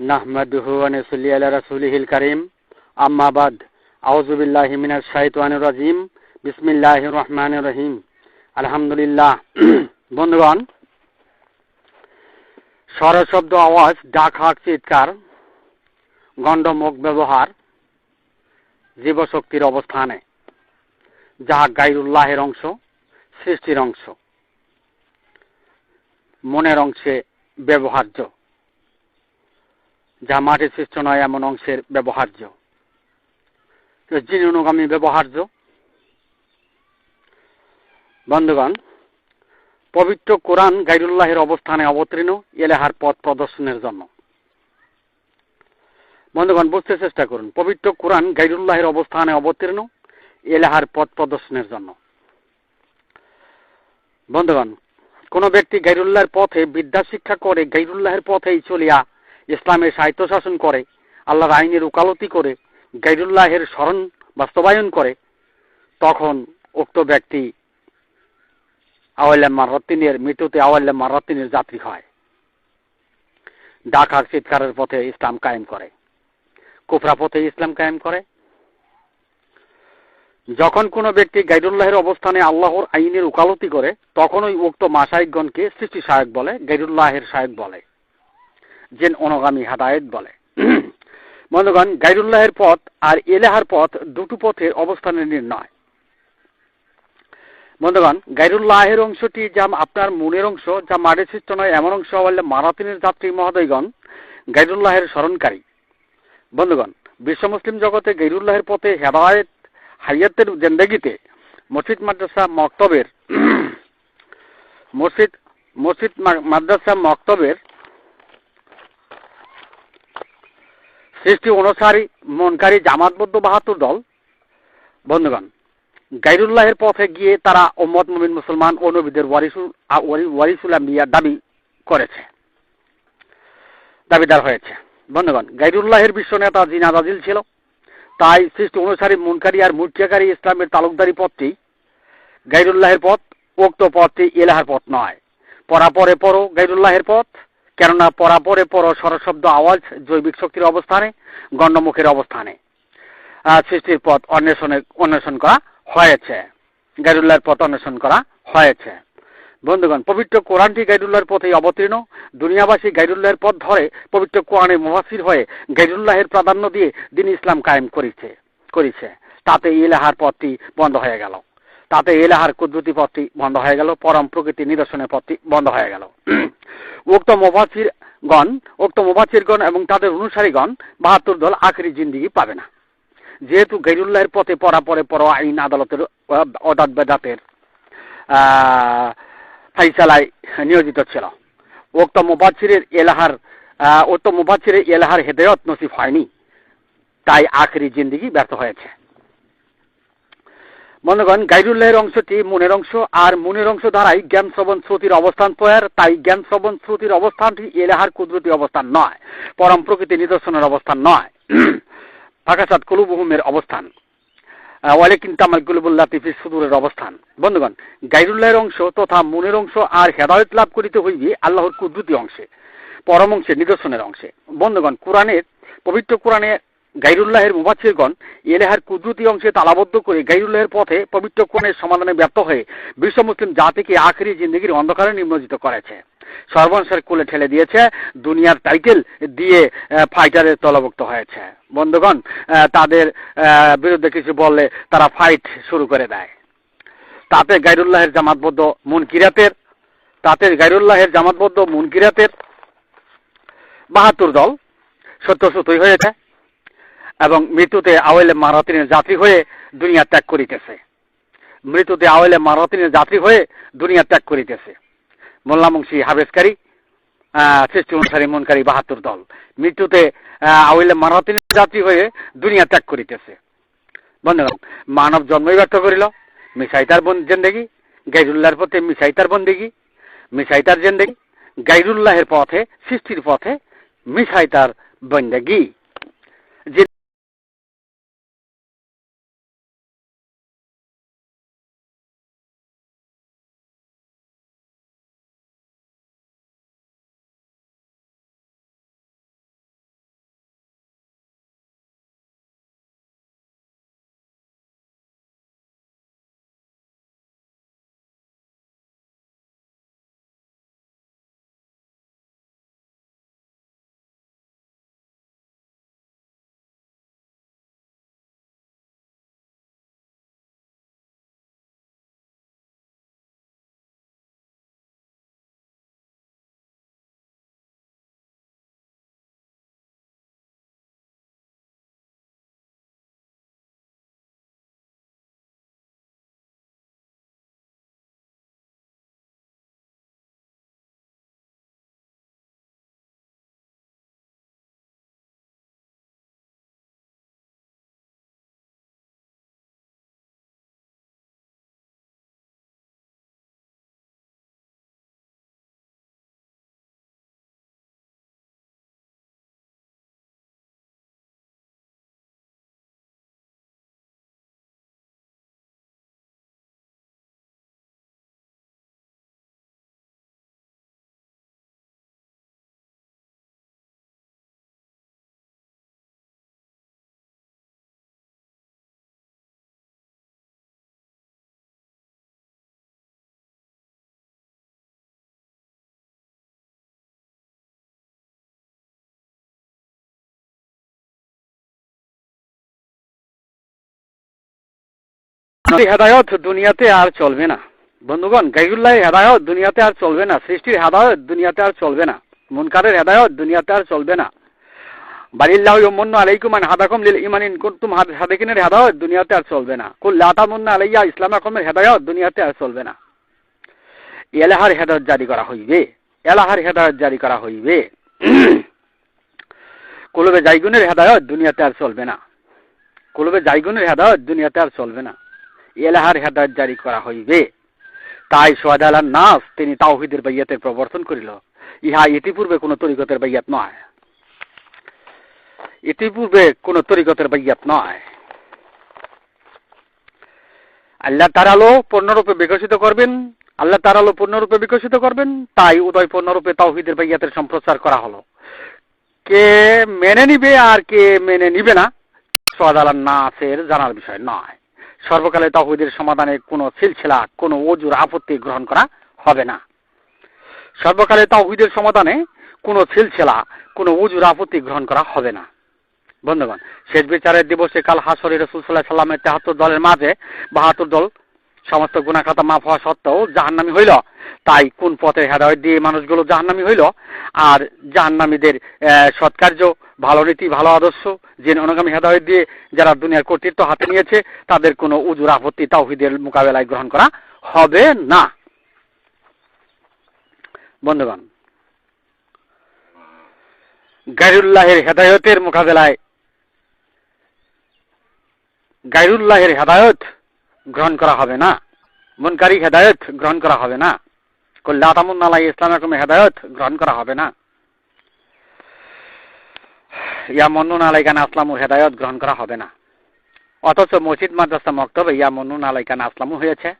নাহমাদুহু ওয়া নুসাল্লি আলা রাসূলিহিল কারীম। আম্মা বাদ। আউযু বিল্লাহি মিনাশ শাইতানির রাজিম। বিসমিল্লাহির রহমানির রহিম। আলহামদুলিল্লাহ। বন্ধুগণ, স্বরশব্দ আওয়াজ ডাক হাক চিৎকার গণ্ডমুখ ব্যবহার, জীবশক্তির অবস্থানে, যাহা গাইরুল্লাহের অংশ, সৃষ্টির অংশ, মনের অংশে ব্যবহার্য। যা মাটির সৃষ্ট নয়, এমন অংশের ব্যবহার্য। যিনি অনুগামী ব্যবহার্য। বন্ধুগণ, পবিত্র কোরআন গাইরুল্লাহের অবস্থানে অবতীর্ণ এলেহার পথ প্রদর্শনের জন্য। বন্ধুগণ, বুঝতে চেষ্টা করুন, পবিত্র কোরআন গাইরুল্লাহের অবস্থানে অবতীর্ণ এলেহার পথ প্রদর্শনের জন্য। বন্ধুগণ, কোন ব্যক্তি গাইরুল্লাহের পথে বিদ্যা শিক্ষা করে গাইরুল্লাহের পথেই চলিয়া ইসলামের সাহিত্য শাসন করে, আল্লাহর আইনের উকালতি করে, গাইরুল্লাহের স্মরণ বাস্তবায়ন করে, তখন উক্ত ব্যক্তি আওয়াল্লা মারতিনের মৃত্যুতে আওয়াল্লা মারতিনের যাত্রী হয়। ডাকার চিৎকারের পথে ইসলাম কায়েম করে। কুফরা পথে ইসলাম কায়েম করে। যখন কোনো ব্যক্তি গাইরুল্লাহের অবস্থানে আল্লাহর আইনের উকালতি করে তখন ওই উক্ত মাসায়িকগণকে সৃষ্টি সায়ক বলে, গাইরুল্লাহের সায়ক বলে। জেন অনগামী হাদায়ত বলে। বন্ধুগণ, গাইরুল্লাহের পথ আর এলেহার পথ দুটো পথের অবস্থানের নির্ণয়। বন্ধুগণ, গাইরুল্লাহের অংশটি যা আপনার মনের অংশ, যা মাঠে সৃষ্ট নয়, এমন অংশ বললে মারাতিনের যাত্রী মহোদয়গণ গাইরুল্লাহের স্মরণকারী। বন্ধুগণ, বিশ্ব মুসলিম জগতে গাইরুল্লাহের পথে হেদায়ত, হাইয়াতের জেন্দেগিতে মসজিদ, মাদ্রাসা, মক্তবের মসজিদ মসজিদ মাদ্রাসা, মক্তবের সৃষ্টি অনুসারী মনকারী জামাতবদ্ধ বাহাত্তর দল। বন্ধুগণ, গাইরুল্লাহের পথে গিয়ে তারা ওম্মদ মুমিন মুসলমান ও নবীদের ওয়ারিসুল আম্বিয়ার দাবি করেছে। দাবিদার হয়েছে। বন্ধুগণ, গাইরুল্লাহের বিশ্ব নেতা জিনা দাজিল ছিল। তাই সৃষ্টি অনুসারী মুনকারী আর মুরকিয়াকারী ইসলামের তালুকদারি পথটি গাইরুল্লাহের পথ, উক্ত পথটি এলাহার পথ নয়। পরাপরে পরও গাইরুল্লাহের পথ কেননা পরাপরে পর সরশব্দ আওয়াজ জৈবিক শক্তির অবস্থানে, গণ্ডমুখের অবস্থানে সৃষ্টির পথ অন্বেষণে অন্বেষণ করা হয়েছে। গাইরুল্লাহর পথ অন্বেষণ করা হয়েছে। বন্ধুগণ, পবিত্র কোরআনটি গাইরুল্লাহর পথেই অবতীর্ণ। দুনিয়াবাসী গাইরুল্লাহের পথ ধরে পবিত্র কোরআনে মুহাসির হয়ে গাইরুল্লাহের প্রাধান্য দিয়ে দিন ইসলাম কায়েম করেছে করেছে। তাতে ইলাহার পথটি বন্ধ হয়ে গেল। তাতে এলাহার কুদরতি পথটি বন্ধ হয়ে গেল, পরম প্রকৃতি নিদর্শনের পথটি বন্ধ হয়ে গেল। উক্ত মোবাসির গণ উক্ত মোবাসিরগণ এবং তাদের অনুসারীগণ বাহাত্তর দল আখরি জিন্দিগি পাবে না। যেহেতু গেরুল্লাহের পথে পড়া পরে পর আইন আদালতের অদাত বেদাতের ফাইসালায় নিয়োজিত ছিল। উক্ত মুবাচ্ছিরের এলাহার উক্ত মুবাচ্ছিরের এলাহার হেদায়ত নসিব হয়নি। তাই আখরি জিন্দিগি ব্যর্থ হয়েছে। বন্ধুগণ গাইরুল্লাহের অংশটি মনের অংশ, আর মনের অংশ দ্বারাই জ্ঞান শ্রবণ শ্রুতির অবস্থান প্রয়ার তাই জ্ঞান শ্রবণ শ্রুতির অবস্থানটি এলাহার কুদরতি অবস্থান নয়, পরম প্রকৃতি নিদর্শনের অবস্থান নয়। ফাঁকাসাদ কুলুবহুমের অবস্থান। ওয়ালেকিন তামাল কুলুবুল্লাহ তিফি সুদূরের অবস্থান। বন্ধুগণ, গাইরুল্লাহের অংশ তথা মনের অংশ আর হেদায়ত লাভ করিতে হইবে আল্লাহর কুদরতি অংশে, পরম অংশে, নিদর্শনের অংশে। বন্ধুগণ, কোরআনের, পবিত্র কোরআনে গাইরুল্লাহের মুবাচ্ছিরগণ এলেহার কুদরতি অংশে তালাবদ্ধ করে গাইরুল্লাহের পথে পবিত্র কোণের সমাধানে ব্যর্থ হয়ে বিশ্ব মুসলিম জাতিকে আখেরি জিন্দগির অন্ধকারে নিমজ্জিত করেছে। সর্বংশের কুলে ঠেলে দিয়েছে, দুনিয়ার টাইটেল দিয়ে ফাইটারের তলভুক্ত হয়েছে। বন্ধুগণ তাদের বিরুদ্ধে কিছু বললে তারা ফাইট শুরু করে দেয়। তাতে গাইরুল্লাহের জামাতবদ্ধ মুনকিরাতের, তাতে গাইরুল্লাহের জামাতবদ্ধ মুনকিরাতের বাহাত্তর দল সত্য সত্যই হয়েছে। এবং মৃত্যুতে আওয়েলে মারাতিনের যাত্রী হয়ে দুনিয়া ত্যাগ করিতেছে। মৃত্যুতে আওয়েলে মারাতিনের যাত্রী হয়ে দুনিয়া ত্যাগ করিতেছে। মোল্লা মোল্লামংশী হাবেসকারী সৃষ্টি অনুসারী মনকারী বাহাত্তর দল। মৃত্যুতে আওয়েলে মারাতিনের যাত্রী হয়ে দুনিয়া ত্যাগ করিতেছে। বন্ধুগণ, মানব জন্মই ব্যর্থ করিল। মিসাইতার বন জেন্দেগি, গাইরুল্লাহর পথে মিসাইতার বন্দেগি। মিসাইতার জেন্দেগি, গাইরুল্লাহের পথে, সৃষ্টির পথে মিসাইতার বন্দেগি। হেদায়ত দুনিয়াতে আর চলবে না। বন্ধুগণ গাইরুল্লাহ হেদায়ত দুনিয়াতে আর চলবে না। সৃষ্টির হেদায়ত দুনিয়াতে আর চলবে না। মুনকারের হেদায়ত দুনিয়াতে আর চলবে না। বালিল্লাহ ইউমন্ন আলাইকুম আন হাদাকুম লিল ইমান ইন কুনতুম হাদিকিনের হেদায়ত দুনিয়াতে আর চলবে না। কুল লা তামুন্না আলাইয়া ইসলামাকুমের হেদায়ত দুনিয়াতে আর চলবে না। এলাহার হেদায়ত জারি করা হইবে। এলাহার হেদায়ত জারি করা হইবে। কুলবে জাইগুনের হেদায়ত দুনিয়াতে আর চলবে না। কুলবে জাইগুনের হেদায়ত দুনিয়াতে আর চলবে না। এলাহার হেদায়ত জারি করা হইবে। তাই সোয়াদ আলার নাস, তিনি তাওহিদের বাইয়াতের প্রবর্তন করিল। ইহা ইতিপূর্বে কোন তরিকতের বাইয়াত নয়। ইতিপূর্বে কোন তরিকতের বাইয়াত নয়। আল্লাহ তারালো পূর্ণরূপে বিকশিত করবেন। আল্লাহ তারালো পূর্ণরূপে বিকশিত করবেন। তাই উদয় পূর্ণরূপে তাওহিদের বাইয়াতের সম্প্রচার করা হলো। কে মেনে নিবে আর কে মেনে নিবে না সোয়াদ আলার নাসের জানার বিষয় নয়। সর্বকালে তাহিদের সমাধানে কোনো সিলসিলা, কোনো অজুর আপত্তি গ্রহণ করা হবে না। সর্বকালে তাহিদের সমাধানে কোনো সিলসিলা, কোনো অজুর আপত্তি গ্রহণ করা হবে না। বন্ধুগণ, শেষ বিচারের দিবসে কাল হাসরি রসুল সাল্লাহ সাল্লামের তেহাত্তর দলের মাঝে বাহাত্তর দল সমস্ত গুণাখাতা মাফ হওয়া সত্ত্বেও জাহান্নামি হইল। তাই কোন পথে হেদায়ত দিয়ে মানুষগুলো জাহান্নামি হইল? আর জাহান্নামীদের সৎকার্য ভালো নীতি ভালো আদর্শ, যে অনুগামী হেদায়ত দিয়ে যারা দুনিয়ার কর্তৃত্ব হাতে নিয়েছে, তাদের কোনো উজুর আপত্তি তাওহিদের মোকাবেলায় গ্রহণ করা হবে না। বন্ধুগণ গাইরুল্লাহের হেদায়তের মোকাবেলায় গাইরুল্লাহের হেদায়ত গ্রহণ করা হবে না। মনকারী হেদায়ত গ্রহণ করা হবে না। কল্লাতামুন আলাই ইসলাম রকম হেদায়ত গ্রহণ করা হবে না। ইয়া মন্নুন আলাইকান আসলামু, হেদায়ত গ্রহণ করা হবে না। অথচ মসজিদ, মাদ্রাসা, মক্তবে ইয়া মন্নুন আলাইকান আসলামু হয়েছে।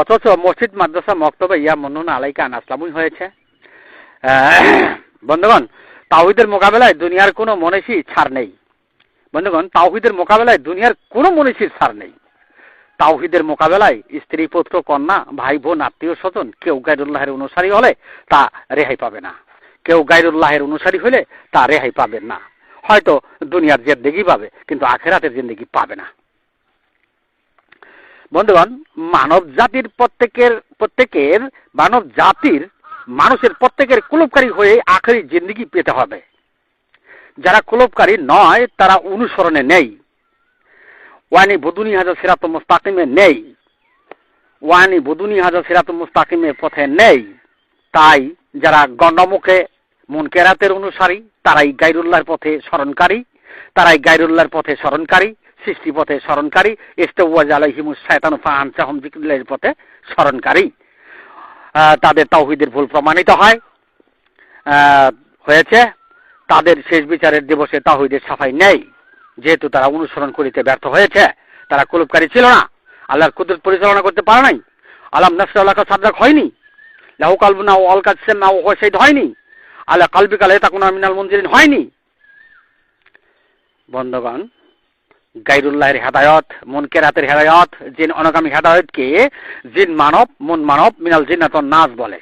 অথচ মসজিদ, মাদ্রাসা, মক্তবে ইয়া মন্নুন আলাইকান আসলামুই হয়েছে। বন্ধুগণ, তাওহিদের মোকাবেলায় দুনিয়ার কোনো মনীষী ছাড় নেই। বন্ধুগণ, তাওহিদের মোকাবেলায় দুনিয়ার কোনো মনীষীর ছাড় নেই। তাওহিদের মোকাবেলায় স্ত্রী, পুত্র, কন্যা, ভাই, বোন আত্মীয় স্বজন কেউ গাইরুল্লাহের অনুসারী হলে তা রেহাই পাবে না। কেউ গাইরুল্লাহের অনুসারী হলে তা রেহাই পাবেন না। হয়তো দুনিয়ার জেন্দেগি পাবে, কিন্তু আখেরাতের জিন্দেগি পাবে না। বন্ধুগণ মানব জাতির প্রত্যেকের প্রত্যেকের মানব জাতির মানুষের প্রত্যেকের কুলপকারী হয়ে আখেরি জিন্দিগি পেতে হবে। যারা কুলপকারী নয়, তারা অনুসরণে নেই। ওয়ানি বদুনি হাজার সিরাত মুস্তাকিমে নেই। ওয়ানি বদুনি হাজার সিরাত মুস্তাকিমের পথে নেই। তাই যারা গণ্ডমুখে মুনকেরাতের অনুসারী, তারাই গাইরুল্লাহর পথে স্মরণকারী, তারাই গাইরুল্লাহর পথে স্মরণকারী সৃষ্টি পথে স্মরণকারী ইস্তাউয়াজ আলাইহিমুস শায়তানু ফাহানসাহুম যিকরিল্লাহির পথে স্মরণকারী। তাদের তাওহিদের ভুল প্রমাণিত হয়। হয়েছে, তাদের শেষ বিচারের দিবসে তাহিদের সাফাই নেই। যেহেতু তারা অনুসরণ করিতে ব্যর্থ হয়েছে, তারা কুলুপকারী ছিল না। আল্লাহর কুদরত পরিচালনা করতে পারে নাই। আল্লাহ নাসরাল্লাহ সাদ্রাক হয়নি। লাহু কালবুনা ও অল কাজসেন না ও শহীদ হয়নি। আল্লাহ কালবিকালে কোনো মিনাল মন্দিরিন হয়নি। বন্ধগণ গাইরুল্লাহের হেদায়ত মনকেরাতের হেদায়ত, জিন অনগামী হেদায়তকে জিন মানব, মন মানব, মিনাল জিন্নাতন নাচ বলে।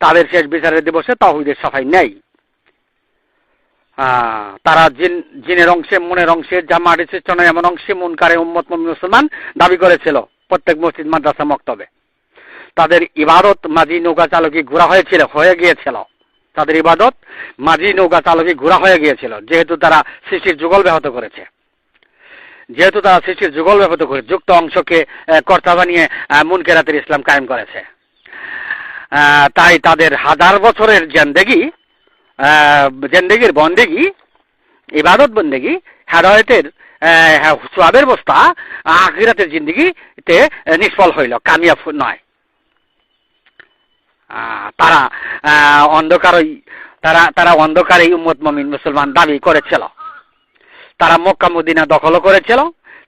তাদের শেষ বিচারের দিবসে তাহিদের সাফাই নেই। তারা জিন, জিনের অংশে, মনের অংশে জামা রিসিস্টনের এমন অংশে মুনকারে উম্মত মুসলমান দাবি করেছিল প্রত্যেক মসজিদ, মাদ্রাসা, মক্তবে। তাদের ইবাদত মাঝি নৌকা চালকি ঘোরা হয়েছিল, হয়ে গিয়েছিল। তাদের ইবাদত মাঝি নৌকা চালকি ঘোরা হয়ে গিয়েছিল, যেহেতু তারা সৃষ্টির যুগল ব্যাহত করেছে। যেহেতু তারা সৃষ্টির যুগল ব্যাহত করে যুক্ত অংশকে কর্তা বানিয়ে মুনকেরাতের ইসলাম কায়েম করেছে। তাই তাদের হাজার বছরের জেন্দেগি জেন্দেগির বন্দেগি, ইবাদত বন্দেগি, হেদায়তের সোয়াবের বস্তা, আখিরাতের জিন্দিগিতে নিষ্ফল হইল, কামিয়াব নয়। তারা অন্ধকারই তারা তারা অন্ধকারেই উম্মত মমিন মুসলমান দাবি করেছিল। তারা মক্কা মদিনা দখলও করেছিল,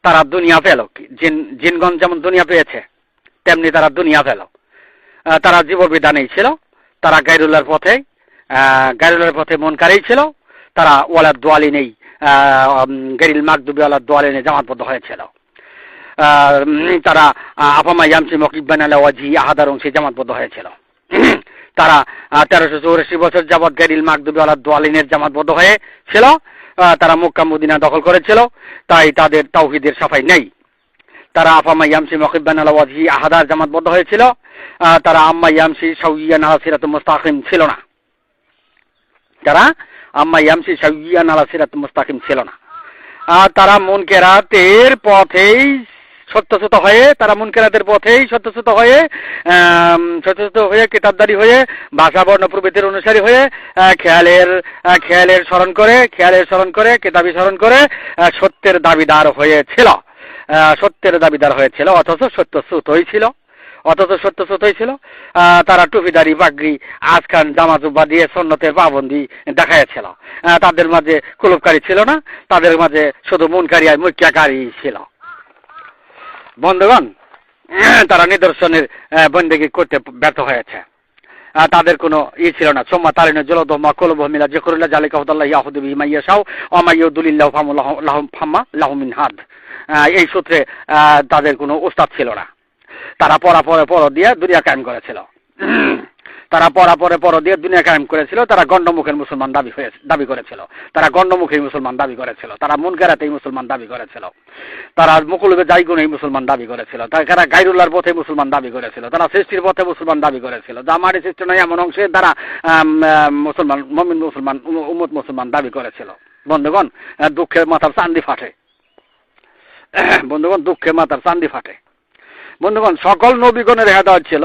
তারা দুনিয়া পেল। জিন জিনগঞ্জ যেমন দুনিয়া পেয়েছে, তেমনি তারা দুনিয়া পেল। তারা জীববিধানেই ছিল, তারা গাইরুল্লার পথে গাইরুল্লার পথে মন কারেই ছিল, তারা ওয়ালার দোয়ালি নেই গেরিল মাকদুবি ওয়ালার দোয়ালি নেই জামাতবদ্ধ হয়েছিল। তারা আফামা ইয়ামসি মকিব বানালা ওয়াজি আহাদার অংশে জামাতবদ্ধ হয়েছিল। তারা তেরোশো চৌরাশি বছর যাবৎ গেরিল মাকদুবি ওয়ালার দোয়ালিনের জামাতবদ্ধ হয়ে ছিল তারা মক্কা মদিনা দখল করেছিল, তাই তাদের তাওহিদের সাফাই নেই। তারা আফামা ইয়ামসি মকিবান আলা ওয়াজহি আহাদার জামাতবদ্ধ হয়েছিল তারা আম্মা ইয়ামসি সাউইয়ান আলা সিরাত মুস্তাকিম ছিল না। তারা আম্মা ইয়ামসি সাউইয়ান আলা সিরাত মুস্তাকিম ছিল না। তারা মুনকেরাতের পথেই সত্যসূত হয়ে তারা মুনকেরাতের পথেই সত্যসূত হয়ে সত্যসূত হয়ে কিতাবদারি হয়ে ভাষা বর্ণ প্রভৃতির অনুসারী হয়ে খেয়ালের খেয়ালের স্মরণ করে খেয়ালের স্মরণ করে কেতাবি স্মরণ করে সত্যের দাবিদার হয়েছিল। সত্যের দাবিদার হয়েছিল অথচ সত্যসূত হয়েছিল অথচ সত্যসূত হয়েছিল আহ, তারা টুপিদারি পাগড়ি আজকান জামা জুব্বা দিয়ে সন্ন্যতের পাবন্দি দেখাইয়াছিল। তাদের মাঝে কুলুপকারী ছিল না তাদের মাঝে শুধু মুনকারী আর মুখ্যাকারী ছিল। বন্ধুগণ তারা নিদর্শনের বন্দেগি করতে ব্যর্থ হয়েছে। তাদের কোনো ই ছিল না। সোম্মা তারিন জলদমা কলব মিলা জকরুল্লাহ জালিকা হুদাল্লাহ ইয়াহুদবি মাইয়াশাও অমাইয়ুদুলিল্লাহ ফামুল্লাহ ফাম্মা লাহমিন হাদ। এই সূত্রে তাদের কোনো উস্তাদ ছিল না। তারা পরা পরে পর দিয়ে দুরিয়া কায়েম করেছিল। তারা পড়া পরে পর দিয়ে দুনিয়া কায়েম করেছিল তারা গণ্ডমুখের মুসলমান দাবি হয়ে দাবি করেছিল। তারা গণ্ডমুখী মুসলমান দাবি করেছিল তারা মুনকেরাতেই মুসলমান দাবি করেছিল। তারা মুকুলবে জাইগুনেই মুসলমান দাবি করেছিল তারা গাইরুল্লার পথে মুসলমান দাবি করেছিল তারা সৃষ্টির পথে মুসলমান দাবি করেছিল। জামারি সৃষ্টি নয় এমন অংশে তারা মুসলমান মমিন মুসলমান উম- উম্মত মুসলমান দাবি করেছিল। বন্ধুগণ আহ, দুঃখে মাথার চান্দি ফাটে। বন্ধুগণ দুঃখে মাথার চান্দি ফাটে। বন্ধুগণ সকল নবীগণের হেদায়ত ছিল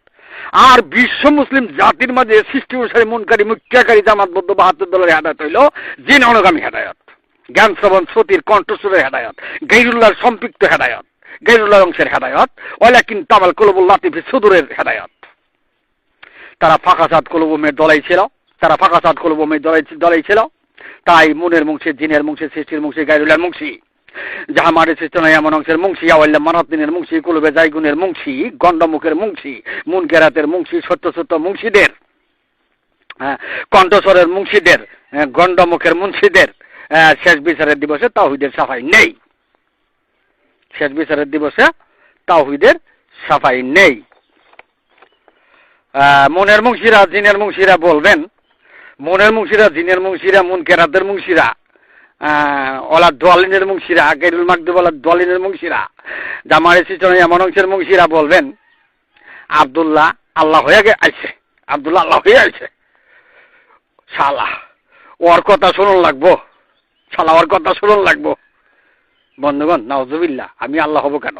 আর বিশ্ব মুসলিম জাতির মাঝে সৃষ্টি অনুসারে মনকারী মুখ্যাকারী জামাতবদ্ধ বাহাত্তর দলের হেদায়ত হইল জিন অনুগামী হেদায়ত, জ্ঞান শ্রবণ শ্রুতির কণ্ঠস্বরের হেদায়ত গৈরুল্লাহর সম্পৃক্ত হেদায়ত গৈরুল্লাহ অংশের হেদায়ত, ওয়ালাকিন তামাল কলবুল তিফি সুদূরের হেদায়ত। তারা ফাঁকাসাদ কলবুমের দলাই ছিল, তারা ফাঁকাসাদ কলবুমের দলাই দলাই ছিল। তাই মনের মুংশি, জিনের মুংশি, সৃষ্টির মুংশি, গাইরুল্লাহর মুংশি। যাহা মারি সৃষ্ট নয় এমন অংশের মুংশি আওয়াল্লা মারাতিনের মুংশি কুলবে জাইগুনের মুংশি গণ্ডমুখের মুংশি মুন কেরাতের মুংশি সত্য সত্য মুংশিদের হ্যাঁ, কণ্ঠস্বরের মুংশিদের হ্যাঁ, গণ্ডমুখের মুন্সিদের আহ, শেষ বিচারের দিবসে তাওহিদের সাফাই নেই। শেষ বিচারের দিবসে তাওহিদের সাফাই নেই। মনের মুংশিরা জিনের মুংশিরা বলবেন মনের মুংশিরা জিনের মুংশিরা মুন কেরাতের মুংশিরা ওলা দোয়ালিনের মুংশিরা গেরুল মাকদুব ওলা দোয়ালিনের মুংশিরা, জামারে সিচনে এমন অংশের মুংশিরা বলবেন, আব্দুল্লাহ আল্লাহ হয়ে গে আইছে, আব্দুল্লাহ আল্লাহ হয়ে আইছে। শালা, ওর কথা শুনুন লাগবো, শালা, ওর কথা শুনুন লাগবো। বন্ধুগণ, নাউজুবিল্লাহ, আমি আল্লাহ হব কেন?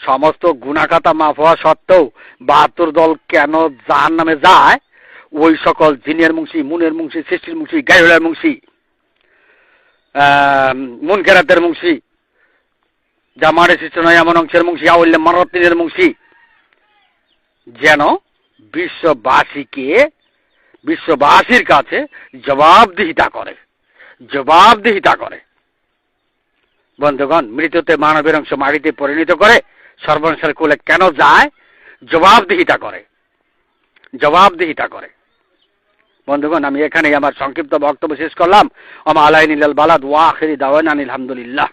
সমস্ত গুণাখাতা মাফ হওয়া সত্ত্বেও বাহাত্তর দল কেন যার নামে যায়? ওই সকল জিনের মুংশি, মুনের মুংশি, সৃষ্টির মুংশি, গাইহুলার মুংশি। মুন কেরাতের মুংশি জামারে সৃষ্ট নয়, এমন অংশের মুংশি আউল্লে মারতিনের মুংশি যেন বিশ্ববাসীকে, বিশ্ববাসীর কাছে জবাবদিহিতা করে। জবাবদিহিতা করে। বন্ধুগণ, মৃত্যুতে মানবের অংশ মাটিতে পরিণত করে, সর্বনাশের কোলে কেন যায়? জবাবদিহিতা করে। জবাবদিহিতা করে। বন্ধুগণ, আমি এখানেই আমার সংক্ষিপ্ত বক্তব্য শেষ করলাম। আমা আলাইনিল বালাদ, ওয়া আখেরি দাওয়ান আলহামদুলিল্লাহ